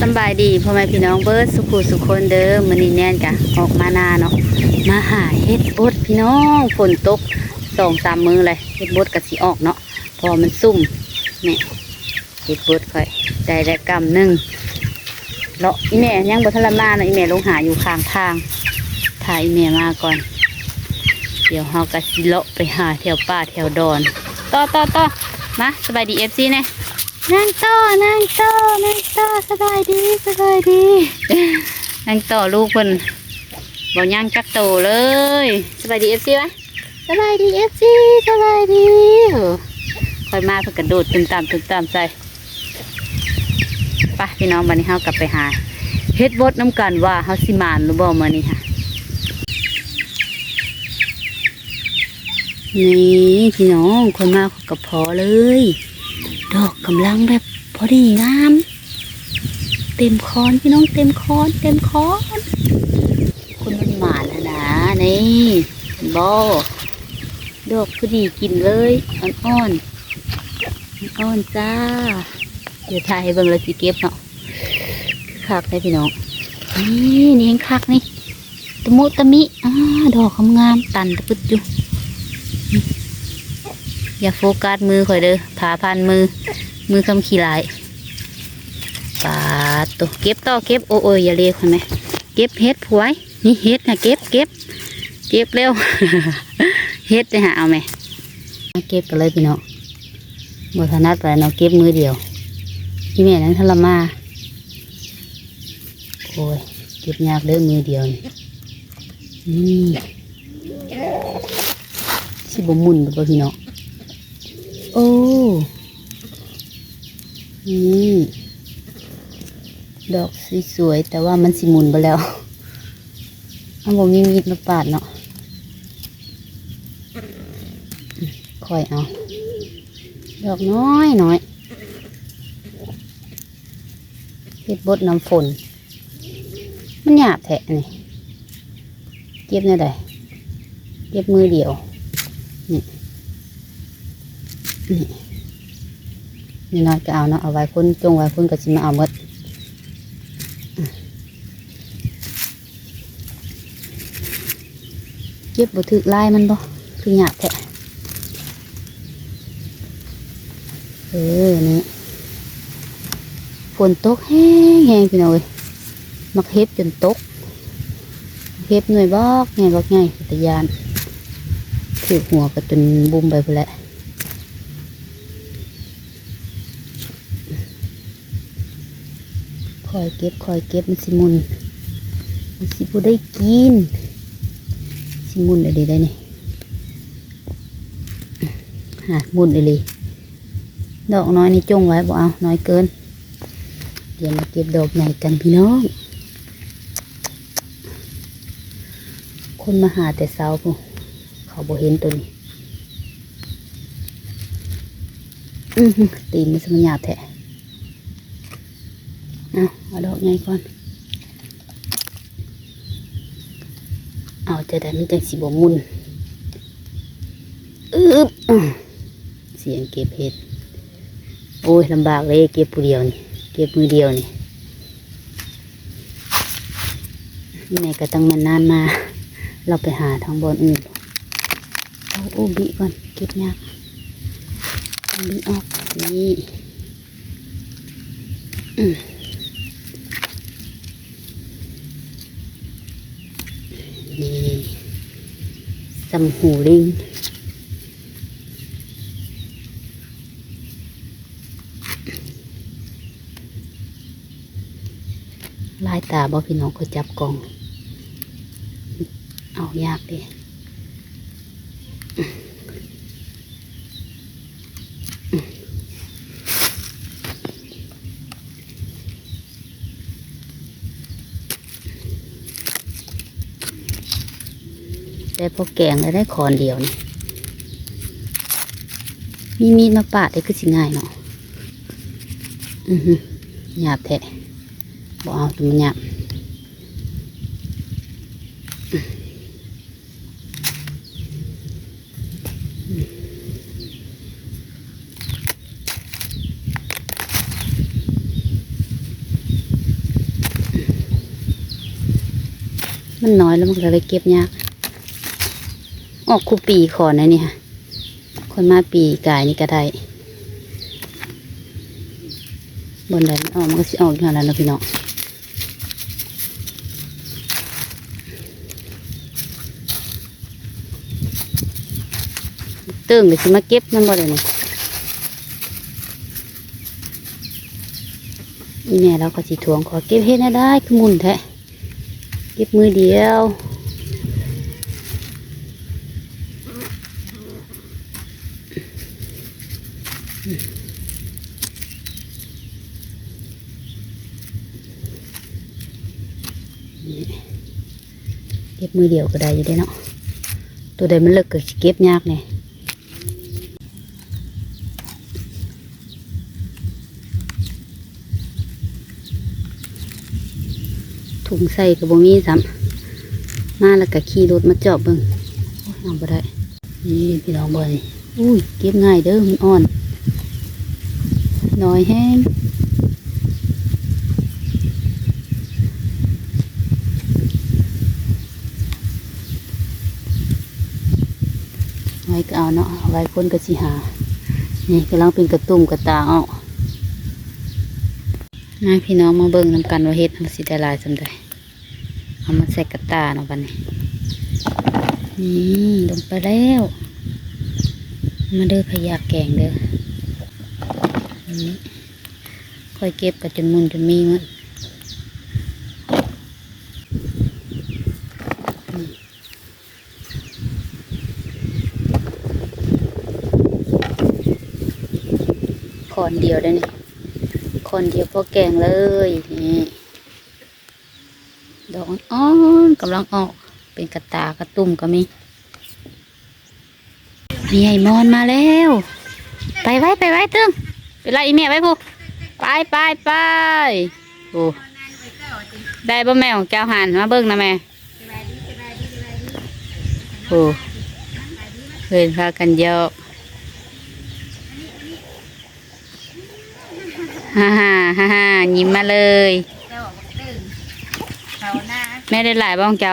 สบายดีพ่อแม่พี่น้องเบิร์ดสุขุสุขคนเด้อมื้อนี้แน่นกะออกมานาเนาะมาหาเฮ็ดบดพี่น้องฝนตกสองสามมือเลยเฮ็ดบดกะสิออกเนาะพอมันซุ่มนี่เฮ็ดบดค่อยได้ได้กำหนึ่งเลาะอีแม่ยังบ่ทัละมาเนาะอีแม่ลงหาอยู่ข้างทางถ่ายอีแม่มาก่อน เดี๋ยวเฮากะสิเลาะไปหาแถวป่าแถวดอนต่อต่อต่อมาสบายดีเอฟซีเนี่ย นั่งต่อนั่งต่อนั่งต่อสบายดีสบายดีนั่งต่อลูกคนบอกย่างจักโตเลยสบายดีเอฟซีไหมสบายดีเอฟซีสบายดีเออคอยมาเพื่อกระโดดตึมตามตึมตามใจไปพี่น้องวันนี้เฮากลับไปหาเฮ็ดบดน้ำกันว่าเฮาสิมานหรือบ่มานี่ค่ะนี่พี่น้องคนมากับพอเลย ดอกกำลังแบบพอดีงาม เต็มคอนพี่น้องเต็มคอนเต็มคอนคนมันหมานแล้วนะนี่บอดอกพอดีกินเลยอ่อนๆอ่อนจ้า เดี๋ยวถ่ายให้เบิ่งเลยสิเก็บเนาะคักเลยพี่น้องนี่นี่เองคักนี่ตะมุตะมิอ่าดอกงามตันตะพึดอยู่ อย่าโฟกัสมือข่อยเด้อผาพันมือ มือคำขี้ลายปาดตัวเก็บต่อเก็บโอ้ยอย่าเรียกคนไหมเก็บเฮ็ดผวยนี่เฮ็ดนะเก็บเก็บเก็บเร็วเฮ็ดจะหาเอาไหมเก็บกันเลยพี่น้องบถนัดไปเนาะเก็บมือเดียวที่แม่นั้นทรมาโอ้ยเก็บยากเด้อมือเดียวนี่นี่สิบมุนบ่พี่น้อง โอ้นี่ดอกสวยๆแต่ว่ามันสิมุนไปแล้วเอาผมมีมีดมาปาดเนาะค่อยเอา ดอกน้อยน้อยเฮ็ดบดน้ำฝน มันหยาบแทะนี่เก็บเนี่ยได้เก็บมือเดียว นี่ นี่นี่น้อยก็เอาเนาะเอาไว้คนจงไว้คนก็สิมาเอาหมดเก็บบ่ถึกลายมันบ่คือหยาบแท้เออนี่ฝนตกแห้งแห้งพี่น้อยมักเฮ็บจนตกเฮ็บหน่วยบอกไงบอกไงตะยานถือหัวก็จนบุ้มไปพอแล้ว อยเก็บคอยเก็บมันสิมุนมันสิบุได้กินสิมุนอะไรได้เนี่ยหามุนอะไรดอกน้อยนี่จงไว้บ่เอาน้อยเกิน เดี๋ยวมาเก็บดอกใหญ่กันพี่น้อง คนมาหาแต่เช้าพุ่นเขาบ่เห็นตัวนี้ตีนมันสมันหยาแท้ เอาดอกใหญ่ก่อน เอาจะได้มันจังสิบ่มุนอึบเสียงเก็บเห็ด โอ้ยลำบากเลยเก็บผู้เดียวนี่ เก็บมือเดียวนี่แม่ก็ต้องมานานมา เราไปหาทางบอนอื่นเอาอุบิก่อนเก็บยากอาบิออกนี่อืมนี่ สำหูลิงลายตาบ่พี่น้องก็จับกล่อง เอายากดิ แต่พอแกงแล้วได้คอนเดียวนี่มีมีดมาปาดได้คือสิง่ายเนาะอือหือหยาบแทะบอกเอาตัวหยาบมันน้อยแล้วมันก็เลยเก็บยาก ออกคูปีขอนนะนี่ค่ะคนมาปีกายนี่ก็ได้บนใดมันออกมันก็สิออกอย่างนั้นแหล้วนะพี่น้องเติ่งเดี๋ยวสิมาเก็บมันบ่ได้นี่อีแม่เราก็สิทวงขอเก็บเฮ็ดให้ได้คือหมุนแท้เก็บมือเดียว เก็ บมือเดียวก็ได้อยู่ได้เนาะตัวใดมันเลิกก็สิเก็บยากเนี่ยถุงใส่กับบมีซ้ำมาแล้วก็ขี่รถมาจอบเบิ่งโอ้ยเอาบ่ได้นี่พี่น้องบ่นี่อุ้ยเก็บง่ายเด้อมันอ่อนน้อยแห้ง ไว้ก็ เอาเนาะเอาไว้คนก็สิหา นี่กำลังเป็นกระตุ่มกระตาเอามาพี่น้องมาเบิ่งนำกันว่าเฮ็ดมันสิได้ลายสำใดเอามาใส่กระตาเนาะบัดนี้นี่ลงไปแล้ว มาเด้อพยาแกงเด้อนี่ค่อยเก็บกันจนมุนจนมีมัน อนเดียวได้นี่คนเดียวพอแกงเลยนี่ดอกอ่อนกำลังออกเป็นกระตากระตุ่มก็มีนี่ไอ้มอนมาแล้ว ไปไว้ไปไว้ตึ้งไปไล่อีแม่ไว้พูไปไปไปโอ้ได้บ่แม่ของเจ้าหันมาเบิ่งนะแม่โอ้เพื่อนพากันเยอะ ฮ่าฮ่าฮ่าฮ่ายิ้มมาเลยแม่ได้หลายบ้างเจ้า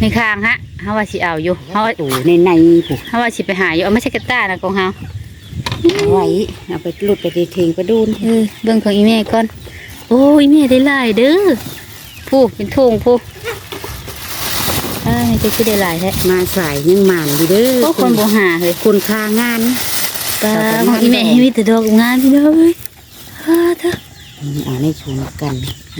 ในคางฮะเฮาว่าสิเอาอยู่เฮาว่าโอ้ในในผูกเฮาว่าสิไปหาอยู่เอาไม่ใช่กระต้านะของเฮาไว้เอาไปหลุดไปทีทิ้งไปดูนเออเบิ่งของอีแม่ก่อน โอ้ยแม่ได้หลายเด้อผู้เป็นทงผู้อ้ายจะสิได้หลายแท้มาสายยังหมานดีเด้อพวกคนบ่หาเฮ้ยคุณค่างานปลาของอีแม่ให้มีแต่ดอกงามพี่น้องเอ้ยฮ่า เถอะนี่เอาในชูนกัน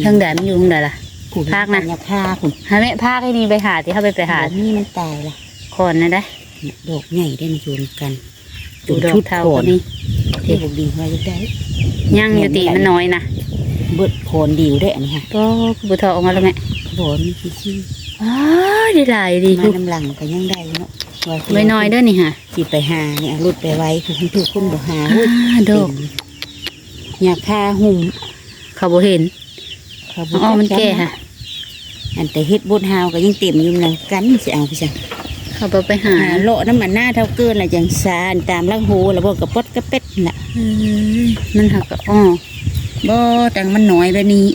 ทางใดมันอยู่ทางใดล่ะผูกภาคนะยาผ้าผมหาแม่พาให้นี่ไปหาที่เฮาไปไปหานี่มันตายละคอนนะได้ดอกใหญ่ได้ในชูนกันดูดอกเทาก็มีที่บุกดีไว้ได้ยังอยู่ตีมันน้อยนะเบิดโคนดิวได้อันนี้ค่ะก็บุทอออกมาแล้วแม่บอนมีชี้อ้าวได้หลายดีมาลูกน้ำหลังก็ยังได้เนาะว่าสิไว้น้อยเด้อนี่ฮะสิไปหาเนี่ยรุดไปไว้คือคุณถือคุณบ่หาอ่าหุ้ยดอก ยาผ้าหุ่มเขาบ่เห็นเขาอ๋อมันแก่ค่ะอันแต่เฮ็ดบดฮาวก็ยังเต็มอยู่นะกันสิเอาไปจังเขาบ่ไปหาหาเลาะน้ำมันหน้าเท่าเกินละจังซานตามลังหูแล้วบ่กระปดกระเป็ดน่ะเอ้ยมันหักก็อ้อบ่ตังมันน้อยแบบนี้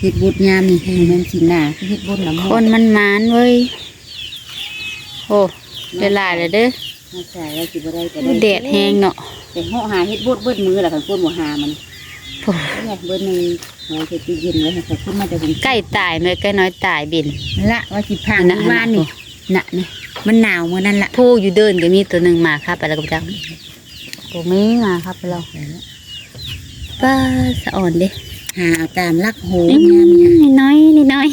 เฮ็ดบดยามนี่มันสิหน้าคือเฮ็ดบดน้ำคนมันหมานเว้ยโอ้ได้หลายเลยเด้อมาใส่แล้วสิบ่ได้ก็โอ้แดดแห้งเนาะ ไปเหาะหาเฮ็ดบดเบิดมือล่ะคันคนบ่หามันโอ้เนี่ยเบิดหนึงไว้เฮ็ดตู้เย็นไว้ให้เขาขึ้นมาแต่ผมใกล้ตายเลยใกล้น้อยตายบินละว่าสิพังน่ะที่บ้านนี่น่ะนี่มันหนาวมื้อนั้นล่ะผู้อยู่เดินก็มีตัวหนึ่งมาครับไปแล้วก็ไปจังตัวมีมาครับไปแล้วป้าสะอ่อนเด้ หาเอาตามลักโหอืยามนี่ค่ะมน้อยนี่น้อย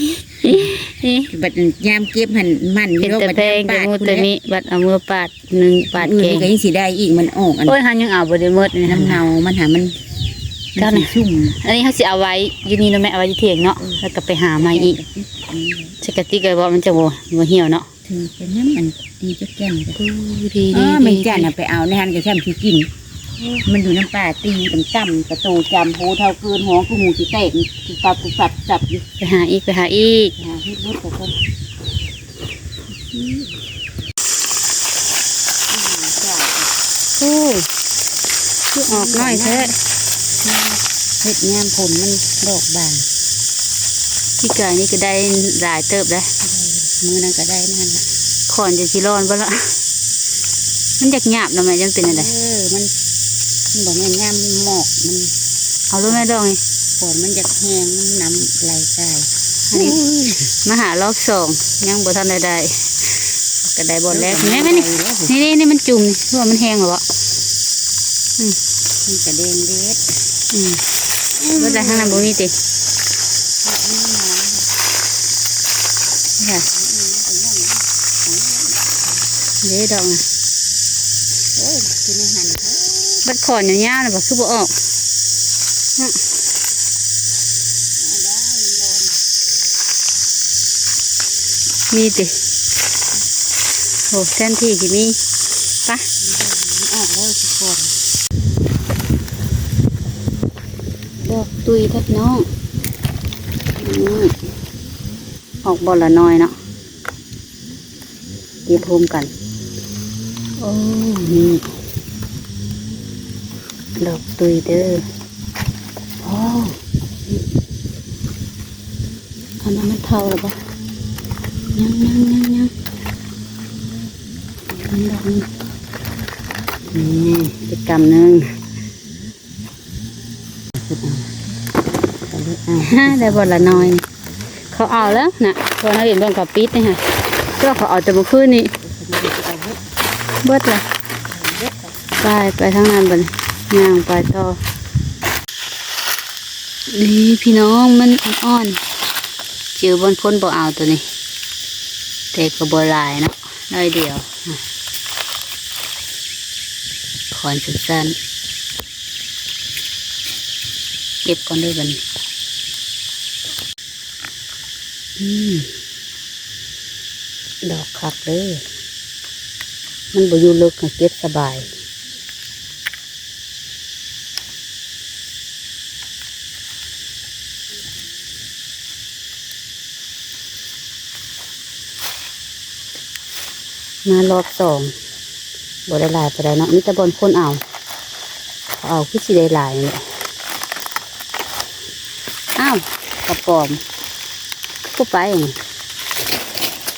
นี่บัดยามเก็บหันมันเป็นโลกแต่บัดแพงยามแต่ปาดมูคุณแต่เนี่ยมีบัดเอามือปาดหนึ่งปาดอื่นแกงนี่ก็ยังสิได้อีกมันออกอันโอ้ยหันยังเอาบริเมิดนี่น้ำนะเงามันหามันเจ้ามันน่ะสิชุ่มอันนี้เขาสิเอาไว้อยู่นี่เนาะแม่เอาไว้ที่เถียงเนาะแล้วก็ไปหามาอีกสกติกเลยบอกมันจะบ่บ่เหี่ยวเนาะถือเป็นน้ำมันดีจักแก่นจ้ะดีอ๋ดีอมันจันน่ะไปเอาในหันก็ช่ำสิกิน มันอยู่น้ำป่าตีต่ำต่ำๆกระโตจำโหเท่าเกินหอกูหมูสิแตกสิปับสิปับจับอยู่ไปหาอีกไปหาอีกหาเฮ็ดรถกับคนโอ้คือออกน้อยแท้เฮ็ดงามผลมันดอกบางมพี่กายนี่ก็ได้หลายเติบได้มือนั้นก็ได้นั่นขอนจะชิร้อนบ่ละมันอยากหยาบนะแม่จังเป็นอะไรเออมัน มันบอกแม่นย่ำหมอกมันเอาลูกแม่ดองนี่ฝนมันจะแห้งน้ำไหลใส่อันนี้มาหารอบสองยังบ่ทันได้ได้ก็ได้บอลแรกแม่แม่นี่นี่นี่นี่มันจุ่มนี่คือว่ามันแห้งหรอวะมันกระเด็นเด็ดอืมบ่ได้ข้างในบ่มีติค่ะเด้ดอกน่ะโอ้ยกินอาหารเขา บัดขอนอย่าวๆน่ะบ่คือบออกอาได้มันร้อนมีติโอ้แทนที่สิมีปะออกแล้วทุกคนดอกตุยทับน้องออกบอลละน้อยเนาะเก็บโฮมกัน โอ้ นี่ ดอกตุยเด้อโอ้นี่อันนั้นมันเท่าหรือเปล่ายังยังยังยังอันดอกนี้นี่เป็นกำหนึ่งฮ่าได้บทละน้อยนี่เขาเอาแล้วนะพอนักเรียนบ้านเขาปิดนี่ค่ะเพื่อเขาเอาแต่เมื่อคืนนี้เบิดเลยไปไปทางนั้นบัดน ย่างไปต่อนี่พี่น้องมันอ่อนๆเจอบนพ้นบ่เอาตัวนี้แต่ก็บ่ลายเนาะน้อยเดียวอะขอนสั้นๆเก็บก่อนด้วยบันอืมดอกคักเลยมันบ่อยู่ลึกเก็บสบาย มารอบสองบ่ได้ลายไปได้เนาะมีแต่บนคนเอาเอาคือสิได้ลายนี่แหละอ้าวกระปอมก็ไป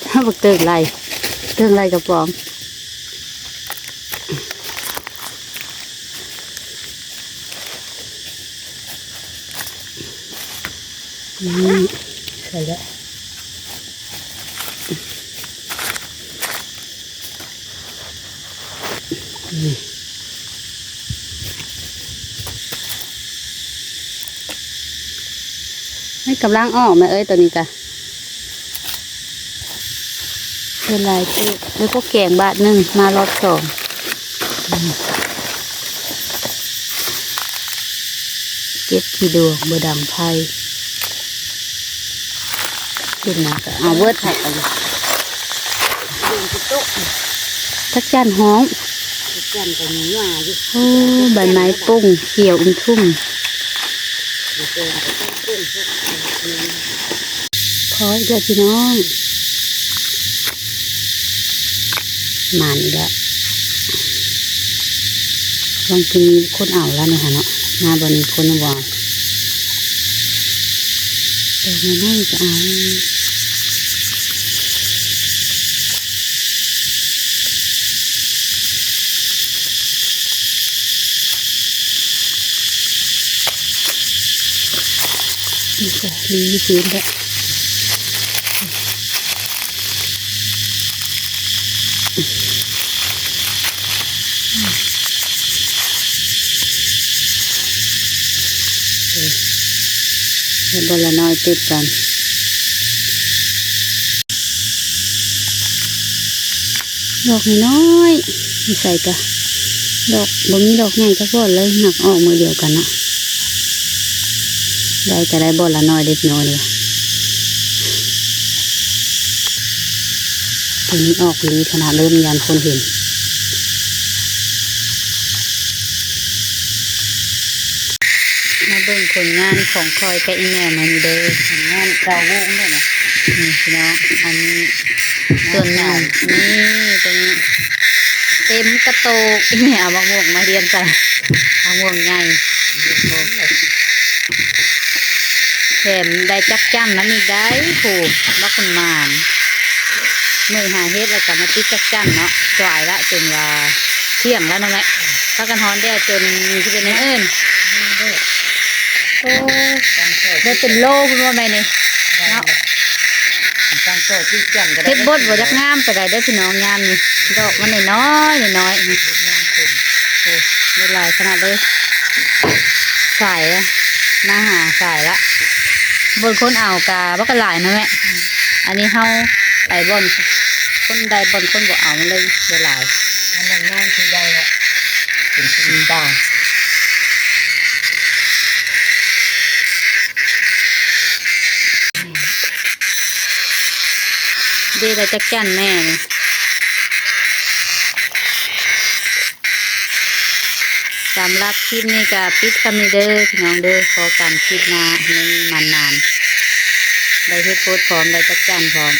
ถ้าบอกเติงไรเติงไรกระป๋อมนี่ใส่แล้ว ให้กำลังออกไหมเอ้ยตัวนี้กะเป็นลายเจ๊แล้วก็แกงบาทหนึ่งมารอบสองอืมเก็บขี้ดวงบดังไพ่ขึ้นมาก็เอาเวิร์ดผักไปเลยเดินที่โต๊ะทักจานหอม โอ้ใบไม้ปุ้งเขียวอุ้มทุ่มพออีกแล้วพี่น้องมานอีกแล้วลองกินคนเอาแล้วเนี่ยค่ะเนาะมาบนคนวางดอกไม้น่าจะเอา นี่ก็รีพื้นแล้วเดี๋ยวบอละน้อยติดกันดอกน้อยๆนี่ใส่กะดอกบ่มีดอกใหญ่ก็พอเลยหักออกมือเดียวกันเนาะ ได้ก็ได้บอลละน้อยเด็กน้อยเลยตัวนี้ออกลีขนาดเริ่มยันคนเห็นมาเบิ่งผลงานของคอยกับอีแม่มานี่เด้อทำงานเก่าโง่เนี่ยนะนี่พี่น้องอันนี้ส่วนหนึ่งนี่ตรงนี้เต็มกระโตกอีแม่เอามะม่วงมาเรียนใส่มะม่วงใหญ่ มได้จักจ้ำน้ำอีกได้ผูกบักคนมานเมื่อหาเฮ็ดแล้วก็มาติดจักจ้ำเนาะสวายละจนว่าเที่ยงแล้วเนาะแม่พักกันฮอนได้จนที่เป็นเอิ้นโอ้ตั้งโต๊ะได้เป็นโลคุณว่าไหมนี่เนาะตั้งโต๊ะที่จันก็ได้เฮ็ดบดบ่จักงามไปได้ได้อพี่น้องงามนี่ดอกมันน้อยๆน้อยๆนี่บดงามขึ้นโอ้ไม่ลายขนาดเลยสายละหน้าหาสายละ บนคนเอากาบักกะหลายนะแม่อันนี้เฮาไปบนคนใดบนคนบ่เอามันเลยเวลายอันนั้นงานคือได้ละเป็นสิ่งตาเดีแต่จักจันแม่นี่ สำหรับคลิปนี้ก็ปิดคำนี้เด้อพี่น้องเด้อขอกันคลิปหน้าในนานได้เฮ็ดโพสพร้อมได้จัดจานพร้อม